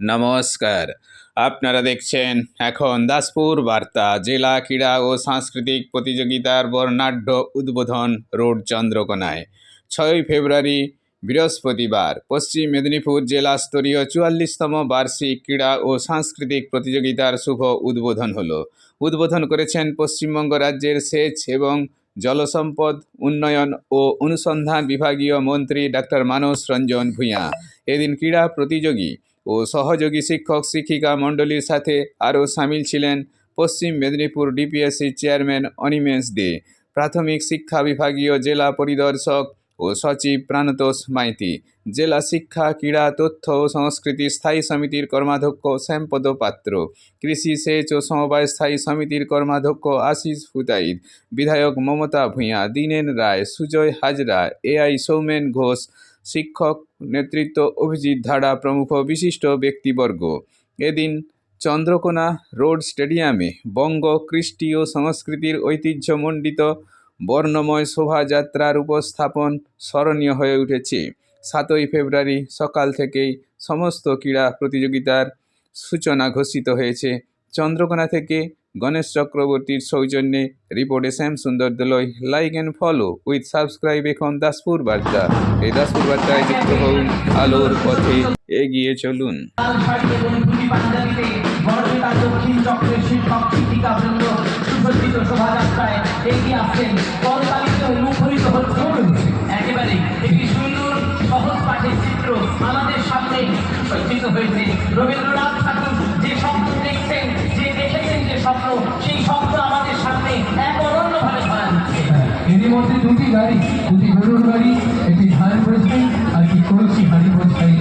নমস্কার। আপনারা দেখছেন এখন দাসপুর বার্তা, জেলা ক্রীড়া ও সাংস্কৃতিক প্রতিযোগিতার বর্ণাঢ্য উদ্বোধন রোড চন্দ্রকোনায়। ছয়ই ফেব্রুয়ারি, বৃহস্পতিবার, পশ্চিম মেদিনীপুর জেলা স্তরীয় চুয়াল্লিশতম বার্ষিক ক্রীড়া ও সাংস্কৃতিক প্রতিযোগিতার শুভ উদ্বোধন হলো। উদ্বোধন করেছেন পশ্চিমবঙ্গ রাজ্যের সেচ এবং জলসম্পদ, উন্নয়ন ও অনুসন্ধান বিভাগীয় মন্ত্রী ডাক্তার মানস রঞ্জন ভূঁইয়া এদিন ক্রীড়া প্রতিযোগী ও সহযোগী শিক্ষক, শিক্ষিকা মণ্ডলীর সাথে আরও সামিল ছিলেন পশ্চিম মেদিনীপুর ডিপিএসসি চেয়ারম্যান অনিমেষ দে। প্রাথমিক শিক্ষা বিভাগীয় জেলা পরিদর্শক ও সচিব প্রাণতোষ মাইতি। জেলা শিক্ষা, ক্রীড়া, তথ্য ও সংস্কৃতি স্থায়ী সমিতির কর্মাধ্যক্ষ শ্যামপদ পাত্র। কৃষি সেচ ও সমবায় স্থায়ী সমিতির কর্মাধ্যক্ষ আশিস ফুতাইদ বিধায়ক মমতা ভূঁইয়া, দীনেন রায়, সুজয় হাজরা, এআই সৌমেন ঘোষ, শিক্ষক নেতৃত্ব অভিজিৎ ধাড়া প্রমুখ বিশিষ্ট ব্যক্তিবর্গ। এদিন চন্দ্রকোনা রোড স্টেডিয়ামে বঙ্গ কৃষ্টি ও সংস্কৃতির ঐতিহ্যমণ্ডিত বর্ণময় শোভাযাত্রার উপস্থাপন স্মরণীয় হয়ে উঠেছে। সাতই ফেব্রুয়ারি সকাল থেকেই সমস্ত ক্রীড়া প্রতিযোগিতার সূচনা ঘোষিত হয়েছে। চন্দ্রকোনা থেকে গণেশ চক্রবর্তীর সৌজন্যে রিপোর্টে Shyam Sundar Daloi like and follow with subscribe এখন দাসপুর বার্তা। এই দাসপুর বার্তায় যুক্ত হন আলোর পথে এগিয়ে চলুন। এগিয়ে আসছেন করতালিত মুখরিত হচ্ছে একেবারে একটি সুন্দর, সহজ পাঠের চিত্র আমাদের সামনে সজ্জিত হয়েছে। রবীন্দ্রনাথ ঠাকুর যে স্বপ্ন দেখছেন, যে দেখেছেন যে স্বপ্ন, সেই স্বপ্ন আমাদের সামনে এক অনন্যভাবে ধরা এরই মধ্যে দুটি গাড়ি, দুটি গরুর গাড়ি, একটি ধান বোঝাই আর একটি কলসি হাড়ি বোঝাই